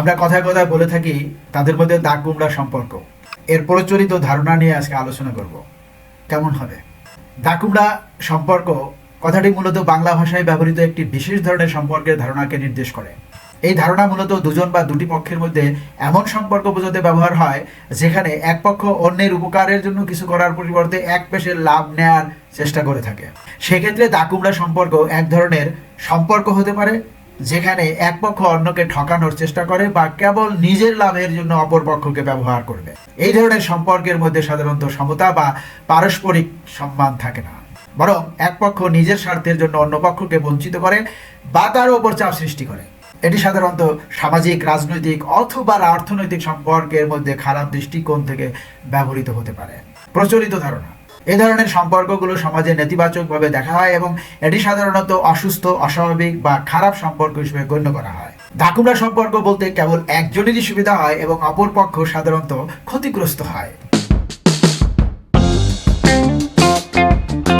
আমরা কথায় কথায় বলে থাকি, তাদের মধ্যে দাগ কুমড়া সম্পর্ক। এর প্রচলিত ধারণা নিয়ে আজকে আলোচনা করব। কেমন হবে? দাগ কুমড়া সম্পর্ক কথাটি মূলত বাংলা ভাষায় ব্যবহৃত একটি বিশেষ ধরনের সম্পর্কের ধারণাকে নির্দেশ করে। এই ধারণা মূলত দুজন বা দুটি পক্ষের মধ্যে এমন সম্পর্ক বোঝাতে ব্যবহার হয়, যেখানে এক পক্ষ অন্যের উপকারের জন্য কিছু করার পরিবর্তে এক পেশের লাভ নেয়ার চেষ্টা করে থাকে। সেক্ষেত্রে দাকুমড়া সম্পর্ক এক ধরনের সম্পর্ক হতে পারে যেখানে এক পক্ষ অন্যকে ঠকানোর চেষ্টা করে বা কেবল নিজের লাভের জন্য অপর পক্ষকে ব্যবহার করবে। এই ধরনের সম্পর্কের মধ্যে সাধারণত সমতা বা পারস্পরিক সম্মান থাকে না। বরং এক পক্ষ নিজের স্বার্থের জন্য অন্য পক্ষকে বঞ্চিত করে বা তার ওপর চাপ সৃষ্টি করে। এটি সাধারণত সামাজিক, রাজনৈতিক অথবা অর্থনৈতিক সম্পর্কের মধ্যে খারাপ দৃষ্টিকোণ থেকে ব্যবহৃত হতে পারে। প্রচলিত ধারণা। এ ধরনের সম্পর্কগুলো সমাজে নেতিবাচকভাবে দেখা হয় এবং এটি সাধারণত অসুস্থ, অস্বাভাবিক বা খারাপ সম্পর্ক হিসেবে গণ্য করা হয়। ধাকুমরা সম্পর্ক বলতে কেবল একজনেরই সুবিধা হয় এবং অপর পক্ষ সাধারণত ক্ষতিগ্রস্ত হয়।